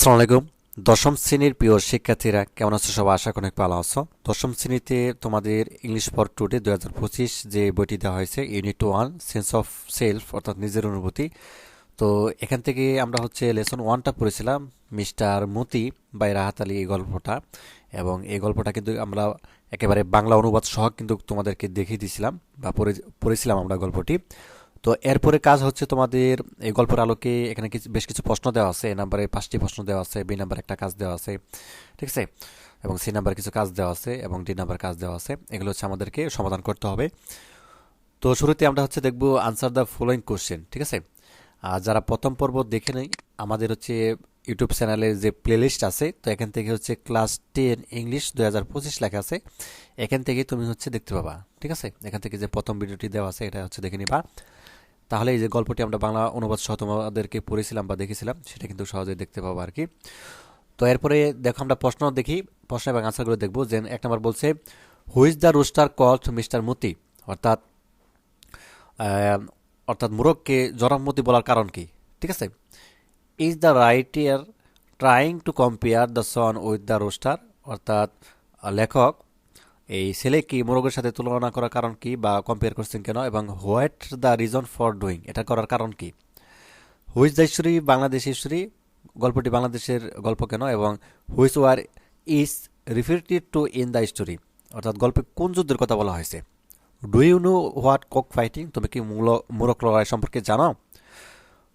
আসসালামু আলাইকুম। দশম শ্রেণির প্রিয় শিক্ষার্থীরা, কেমন আছো সবাই? আশা অনেক ভালো আছো। দশম শ্রেণীতে তোমাদের ইংলিশ ফর টুডে দু হাজার পঁচিশ যে বইটি দেওয়া হয়েছে unit one sense of self অর্থাৎ নিজের অনুভূতি। তো এখান থেকে আমরা হচ্ছে লেসন ওয়ানটা পড়েছিলাম, মিস্টার মতি বাই রাহাত আলী এই গল্পটা। এবং এই গল্পটা কিন্তু আমরা একেবারে বাংলা অনুবাদ সহ কিন্তু তোমাদেরকে দেখিয়ে দিয়েছিলাম বা পড়ে পড়েছিলাম আমরা গল্পটি। তো এরপরে কাজ হচ্ছে তোমাদের এই গল্পের আলোকে এখানে কিছু বেশ কিছু প্রশ্ন দেওয়া আছে। এ নাম্বারে পাঁচটি প্রশ্ন দেওয়া আছে, বি নাম্বার একটা কাজ দেওয়া আছে, ঠিক আছে? এবং সি নাম্বার কিছু কাজ দেওয়া আছে এবং ডি নাম্বার কাজ দেওয়া আছে। এগুলো হচ্ছে আমাদেরকে সমাধান করতে হবে। তো শুরুতে আমরা হচ্ছে দেখব আনসার দ্য ফলোয়িং কোশ্চেন ঠিক আছে? আর যারা প্রথম পর্ব দেখে নেই, আমাদের হচ্ছে ইউটিউব চ্যানেলে যে প্লেলিস্ট আছে, তো এখান থেকে হচ্ছে ক্লাস টেন ইংলিশ দু হাজার পঁচিশ লেখা আছে। এখান থেকে তুমি হচ্ছে দেখতে পাবা, ঠিক আছে? এখান থেকে যে প্রথম ভিডিওটি দেওয়া আছে, এটা হচ্ছে দেখে নিবা। তাহলে এই যে গল্পটি আমরা বাংলা অনুবাদ সহ তোমাদেরকে পড়েছিলাম বা দেখেছিলাম, সেটা কিন্তু সহজেই দেখতে পাবো আর কি। তো এরপরে দেখো আমরা প্রশ্ন দেখি, প্রশ্ন এবং আনসারগুলো দেখব। যে এক নম্বর বলছে who's the rooster called mister Moti অর্থাৎ অর্থাৎ মুরগকে জরামতি বলার কারণ কি? ঠিক আছে? Is the writer trying to compare the son with the rooster অর্থাৎ লেখক এই ছেলে কি মোরগের সাথে তুলনা করার কারণ কি বা কম্পেয়ার করছেন কেন এবং what the reason for doing এটা করার কারণ কি? Who's the history Bangladesh history গল্পটি বাংলাদেশের গল্প কেন? এবং which war is referred to in the story অর্থাৎ গল্পে কোন যুদ্ধের কথা বলা হয়েছে? Do you know what cock fighting তুমি কি মূল- মোরগ লড়াই সম্পর্কে জানো?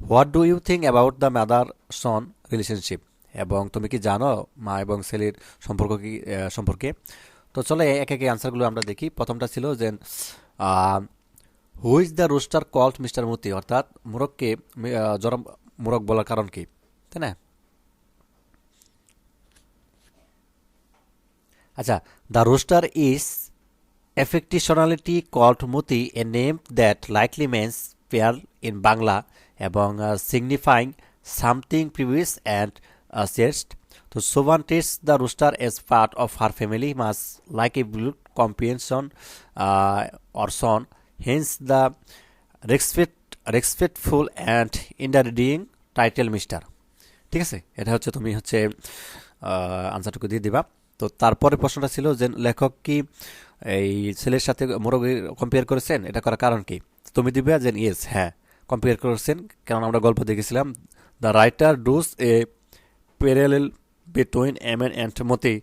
What do you think about the mother son relationship এবং তুমি কি জানো মা এবং ছেলের সম্পর্ক কি সম্পর্কে? তো চলে, এক একে আনসারগুলো আমরা দেখি। প্রথমটা ছিল যে who is the rooster called mister মূর্তি অর্থাৎ মোরগকে জরম মোরগ বলার কারণ কি? তাই না? আচ্ছা the rooster is affectionately called Moti a name that likely means pearl in Bangla এবং signifying something precious and cyst তো Sobhan treats the rooster as part of her family much like a beloved companion or son hence the respect respectful and endearing title mister ঠিক আছে? এটা হচ্ছে তুমি হচ্ছে আনসারটুকু দিয়ে দিবা। তো তারপরে প্রশ্নটা ছিল যে লেখক কি এই ছেলের সাথে মোরগি কম্পেয়ার করেছেন? এটা করার কারণ কি? তুমি দিবে যে ইয়েস হ্যাঁ। কম্পেয়ার করেছেন। কারণ আমরা গল্প দেখেছিলাম। The writer does a parallel between Emon and Moti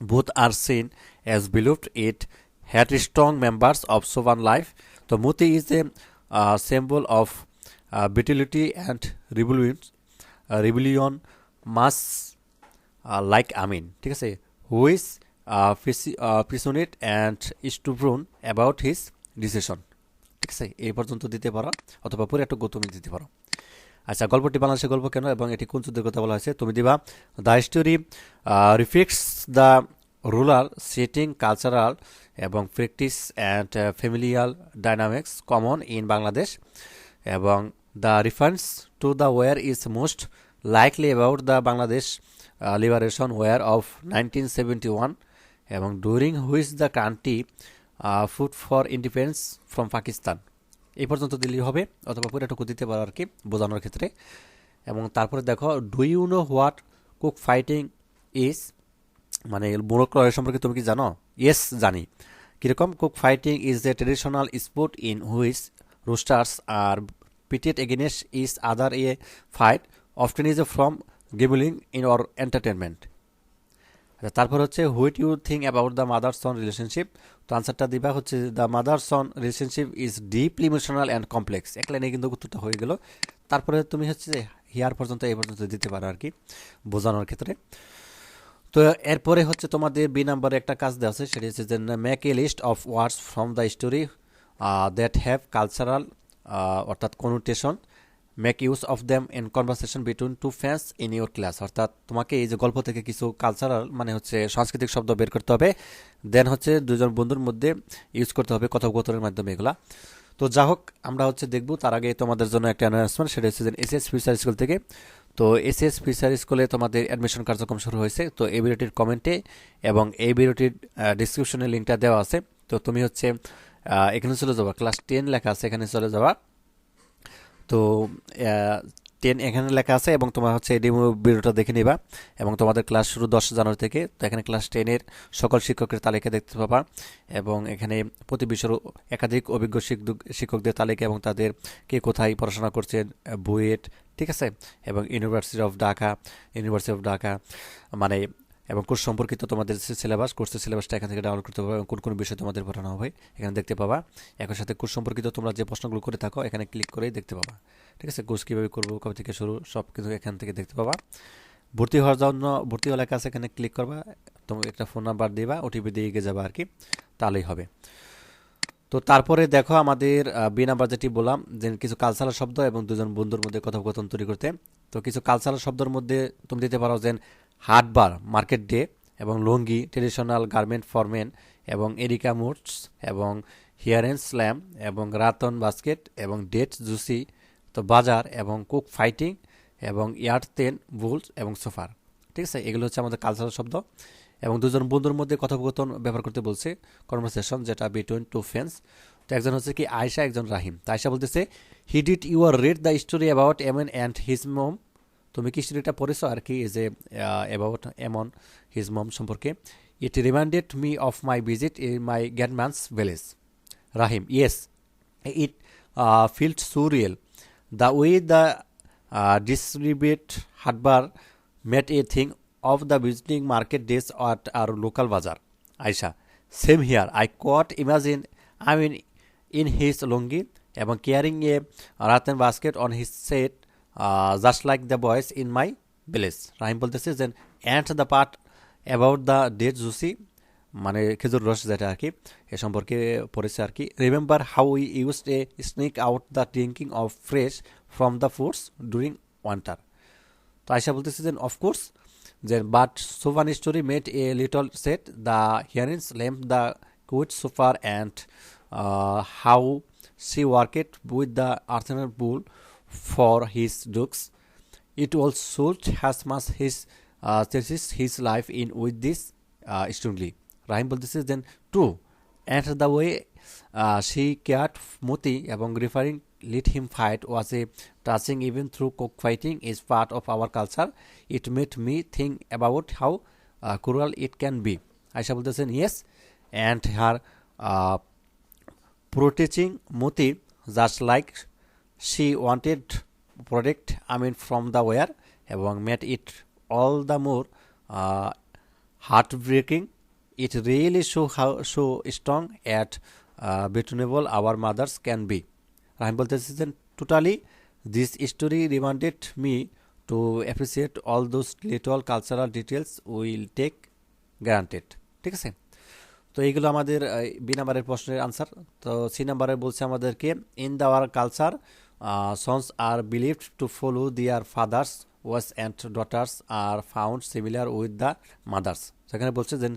both are seen as believed it had strong members of Sovan life. Muti is a uh, symbol of uh, vitality and rebellion, uh, rebellion much uh, like Amin. ঠিক আছে uh, pres- uh, passionate and stubborn about his decision. ঠিক আছে এই পর্যন্ত দিতে পারো অথবা পুরো একটু তুমি দিতে পারো আচ্ছা গল্পটি বাংলাদেশের গল্প কেন এবং এটি কোন যুদ্ধের কথা বলা হয়েছে? তুমি দিবা। The story reflects the rural setting cultural এবং practice and familial dynamics common in Bangladesh এবং the reference to the war is most likely about the Bangladesh liberation war of nineteen seventy one এবং during which the country fought for independence from Pakistan এই পর্যন্ত দিলেই হবে, অথবা পুরোটুকু দিতে পারো আর কি, বোঝানোর ক্ষেত্রে। এবং তারপরে দেখো do you know what cock fighting is মানে মোরগ লড়াই সম্পর্কে তুমি কি জানো? ইয়েস জানি। কীরকম? Cock fighting is a traditional sport in which roosters are pitted against each other a fight often is a from gambling in or entertainment আচ্ছা তারপর হচ্ছে what you think about the mother son relationship তো আনসারটা দিবা হচ্ছে the mother son relationship is deeply emotional and complex এক লাইনে কিন্তু উত্তরটা হয়ে গেল। তারপরে তুমি হচ্ছে যে হিয়ার পর্যন্ত, এই পর্যন্ত দিতে পারো আর কি, বোঝানোর ক্ষেত্রে। তো এরপরে হচ্ছে, তোমাদের বি নাম্বারে একটা কাজ দেওয়া আছে, সেটি হচ্ছে যে make a list of words from the story that have cultural অর্থাৎ connotation make use of them in conversation between two fans in your class অর্থাৎ তোমাকে এই যে গল্প থেকে কিছু কালচারাল মানে হচ্ছে সাংস্কৃতিক শব্দ বের করতে হবে দেন হচ্ছে দুজন বন্ধুর মধ্যে ইউজ করতে হবে কথোপকথনের মাধ্যমে এগুলা। তো যা হোক, আমরা হচ্ছে দেখব তার আগে তোমাদের জন্য একটা অ্যানাউন্সমেন্ট সেটা হচ্ছে যে এসএস ফিউচার স্কুল থেকে। তো এসএস ফিউচার স্কুলে তোমাদের অ্যাডমিশন কার্যক্রম শুরু হয়েছে। তো এই ভিডিওটির কমেন্টে এবং এই ভিডিওটির ডিসক্রিপশনে লিঙ্কটা দেওয়া আছে। তো তুমি হচ্ছে এখানে চলে যাবা ক্লাস টেন লেখা আছে, এখানে চলে যাবা। তো টেন এখানে লেখা আছে এবং তোমার হচ্ছে ডেমো ভিডিওটা দেখে নিবা এবং তোমাদের ক্লাস শুরু দশ জানুয়ারি থেকে। তো এখানে ক্লাস টেনের সকল শিক্ষকের তালিকা দেখতে পাবা এবং এখানে প্রতি একাধিক অভিজ্ঞ শিক্ষকদের তালিকা এবং তাদের কে কোথায় পড়াশোনা করছেন, বুয়েট, ঠিক আছে? এবং university of Dhaka university of Dhaka মানে এবং কোর্স সম্পর্কিত তোমাদের সিলেবাস কোর্সের সিলেবাসটা এখান থেকে ডাউনলোড করতে পারবে এবং কোন কোন বিষয় তোমাদের পড়ানো হবে, এখানে দেখতে পাবা। একই সাথে কোর্স সম্পর্কিত তোমরা যে প্রশ্নগুলো করে থাকো, এখানে ক্লিক করেই দেখতে পাবা। ঠিক আছে? কোর্স কীভাবে করব, কবে থেকে শুরু, সব কিছু এখান থেকে দেখতে পাবা। ভর্তি হওয়ার জন্য, ভর্তি হওয়ার আছে এখানে ক্লিক করবা, তুমি একটা ফোন নাম্বার দিবা ওটিপি দিয়ে এগিয়ে যাবা আর কি তাহলেই হবে। তো তারপরে দেখো আমাদের বি নাম্বার যেটি বললাম, যে কিছু কালচারাল শব্দ এবং দুজন বন্ধুর মধ্যে কথোপকথন তৈরি করতে। তো কিছু কালচারাল শব্দের মধ্যে তুমি দিতে পারো যে হাটবার, মার্কেট ডে এবং লুঙ্গি, ট্রেডিশনাল গার্মেন্ট ফরমেন এবং এরিকা মুটস এবং হিয়ারেন স্ল্যাম এবং রাতন বাস্কেট এবং ডেট জুসি, তো বাজার এবং কুক ফাইটিং এবং ইয়ার্টেন বুলস এবং সোফার। ঠিক আছে? এগুলো হচ্ছে আমাদের কালচারাল শব্দ। এবং দুজন বন্ধুর মধ্যে কথোপকথন ব্যবহার করতে বলছে কনভারসেশন যেটা বিটুইন টু ফ্রেন্ডস তো একজন হচ্ছে কি আয়সা একজন রাহিম। তো আয়সা বলতেছে he did your read the story about Emon and his mom তুমি কি স্টোরিটা পড়েছো আর কি যে অ্যাবাউট এমন হিজ মম সম্পর্কে it reminded me of my visit in my grandma's village Rahim yes it felt so real the way the distribute হাটবার met a thing of the visiting market days at our local bazaar. Aisha, same here. I quite imagine, I mean, in his lungi, এবং carrying a rattan basket on his set, just like the boys in my village Rahim বলতেছে যে and the part about the date juicy মানে খেজুর রস যেটা আর কি, এ সম্পর্কে পড়েছে আর কি remember how we use a snake out the drinking of fresh from the foods during winter তো আয়সা বলতেছে যে অফকোর্স যে but Sufan story made a little set the hearings lamp the quiet supper and how she worked with the earthenware bowl for his dukes. It also has much his uh, his life in with this uh, strongly. Rahim this is then true. And the way uh, she cared Moti এবং referring let him fight was a touching even through cockfighting is part of our culture. It made me think about how uh, cruel it can be. বলতেছেন yes and her uh, protecting Muti just like she wanted protect I mean from the wear এবং made it all the more uh, heartbreaking. It really show how so strong at uh, betonable our mothers can be. Rahim বলতেছেন totally this story reminded me to appreciate all those little cultural details will take granted ঠিক আছে তো এইগুলো আমাদের B নাম্বারের প্রশ্নের answer তো C নাম্বারে বলছে আমাদেরকে in their culture sons are believed to follow their fathers ways and daughters are found similar with the mothers সেখানে বলছে যে,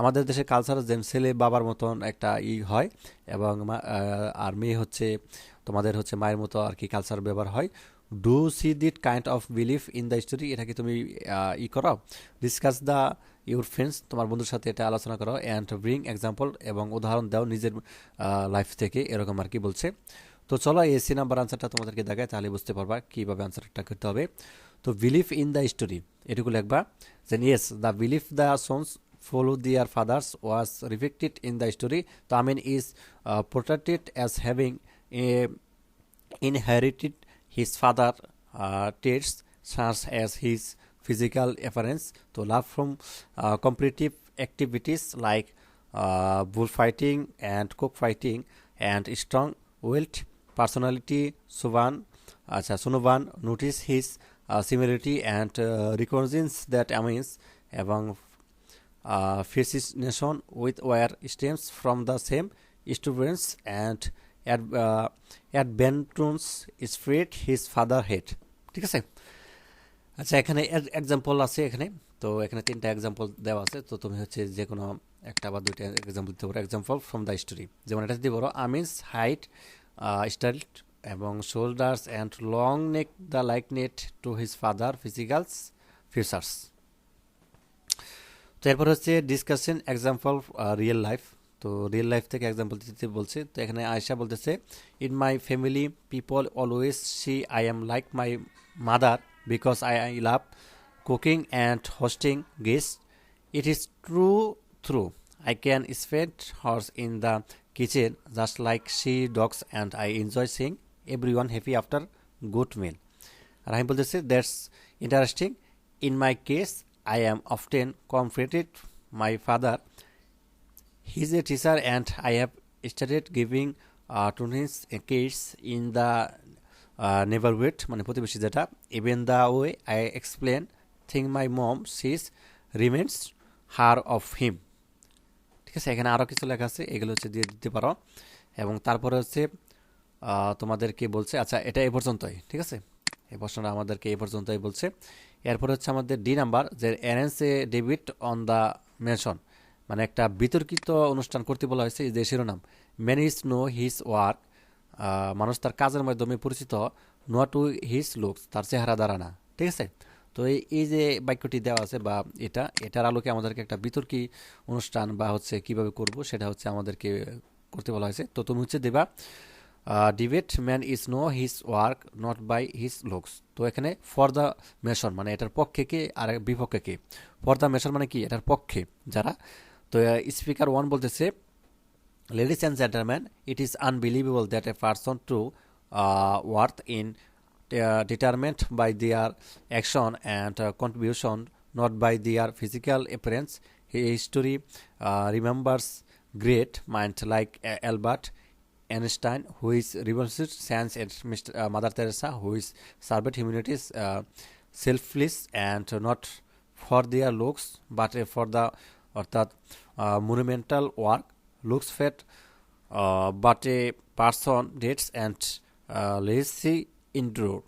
আমাদের দেশের কালচার যে ছেলে বাবার মতন একটা ই হয় এবং আর মেয়ে হচ্ছে, তোমাদের হচ্ছে মায়ের মতো আর কি কালচার ব্যবহার হয়। Do see that kind of belief in the story এটা কি তুমি ই করো ডিসকাস দ্য ইউর ফ্রেন্ডস তোমার বন্ধুর সাথে এটা আলোচনা করো অ্যান্ড ব্রিং এক্সাম্পল এবং উদাহরণ দাও নিজের লাইফ থেকে, এরকম আর কি বলছে। তো চলো এই সি নাম্বার আনসারটা তোমাদেরকে দেখায় তাহলে বুঝতে পারবা কীভাবে আনসারটা করতে হবে। তো বিলিভ ইন দ্য স্টোরি এটুকু লিখবা যে yes the belief the sons follow their fathers was reflected in the story তো I mean is protected as having a inherited his father traits SARS as his physical appearance তো love from competitive activities like bull fighting and cock fighting and strong wealth personality Suban আচ্ছা সোনোভান notice his similarity and recognizes that Amin's এবং fascination with war stems from the same students and at বেন্টুনস spread his father head ঠিক আছে? আচ্ছা এখানে example আছে এখানে। তো এখানে তিনটা এক্সাম্পল দেওয়া আছে। তো তুমি হচ্ছে যে কোনো একটা বা দুইটা এক্সাম্পল দিতে পারো। এক্সাম্পল ফ্রম দ্য স্টোরি যেমন এটা দিতে পারো আমিনস হাইট স্টাইল এবং shoulders and long neck the like net to his father physicals features তো এরপর হচ্ছে ডিসকাশন এক্সাম্পল রিয়েল লাইফ তো রিয়েল লাইফ থেকে এক্সাম্পল দিতে বলছে। তো এখানে আয়সা বলতেছে in my family people always see I am like my mother because I I love cooking and hosting guest it is true through I can spend hours in the kitchen just like she dogs and I enjoy seeing everyone happy after good meal. Rahim বলতেছে that's interesting. In my case, I am often confronted my father. He's a teacher and I have started giving uh, to his kids in the uh, neighborhood মানে প্রতিবেশী even the way I explain thing my mom sees remains her of him ঠিক আছে, এখানে আরও কিছু লেখা আছে, এগুলো হচ্ছে দিয়ে দিতে পারো। এবং তারপরে হচ্ছে তোমাদেরকে বলছে আচ্ছা এটা এ পর্যন্তই, ঠিক আছে? এই প্রশ্নটা আমাদেরকে এ পর্যন্তই বলছে। এরপরে হচ্ছে আমাদের ডি নাম্বার, যে arrange a debate on the mention মানে একটা বিতর্কিত অনুষ্ঠান করতে বলা হয়েছে যে শিরোনাম। Man is know his work মানুষ তার কাজের মাধ্যমে পরিচিত নোয়া টু হিজ লুকস তার চেহারা দ্বারা না, ঠিক আছে? তো এই এই যে বাক্যটি দেওয়া আছে বা এটা এটার আলোকে আমাদেরকে একটা বিতর্কী অনুষ্ঠান বা হচ্ছে কীভাবে করব সেটা হচ্ছে আমাদেরকে করতে বলা হয়েছে। তো তুমি হচ্ছে দেবা debate man is know his work not by his looks তো এখানে ফর দ্য মেশন মানে এটার পক্ষে কে আর বিপক্ষে কে। ফর দ্য মেশন মানে কি? এটার পক্ষে যারা। তো স্পিকার ওয়ান বলতেছে ladies and is unbelievable that a person to uh, worth in uh, determined by their action and uh, contribution, not by their physical appearance. History uh, remembers great minds like uh, Albert Einstein, who is revolutionized science, and Mr. Uh, Mother Teresa, who is served humanity's uh, selfless and not for their looks, but uh, for the অর্থাৎ monumental work looks fat uh, but a person dates and legacy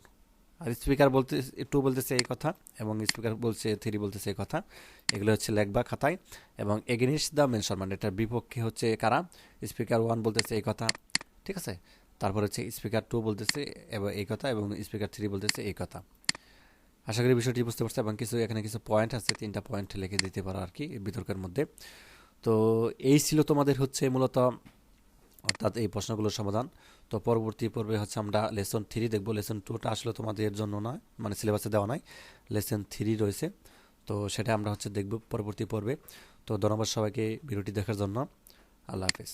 আর speaker বলতে two বলতেছে এই কথা, এবং speaker বলছে, three বলতেছে এই কথা। এগুলো হচ্ছে লেখবা খাতায়, এবং এগেনিস্ট দ্য মেনশন মানে এটার বিপক্ষে হচ্ছে কারা? স্পিকার ওয়ান বলতেছে এই কথা, ঠিক আছে? তারপর হচ্ছে স্পিকার টু বলতেছে এবং, এই কথা, এবং স্পিকার থ্রি বলতেছে এই কথা। আশা করি বিষয়টি বুঝতে পারছ এবং কিছু, এখানে কিছু পয়েন্ট আছে, তিনটা পয়েন্ট লিখে দিতে পারো আর কি, বিতর্কের মধ্যে। তো এই ছিল তোমাদের হচ্ছে মূলত, অর্থাৎ এই প্রশ্নগুলোর সমাধান। তো পরবর্তী পর্বে হচ্ছে আমরা লেসন থ্রি দেখব। লেসন টুটা আসলে তোমাদের জন্য নয় মানে সিলেবাসে দেওয়া নয় লেসন থ্রি রয়েছে। তো সেটা আমরা হচ্ছে দেখব পরবর্তী পর্বে। তো ধন্যবাদ সবাইকে ভিডিওটি দেখার জন্য। আল্লাহ হাফিজ।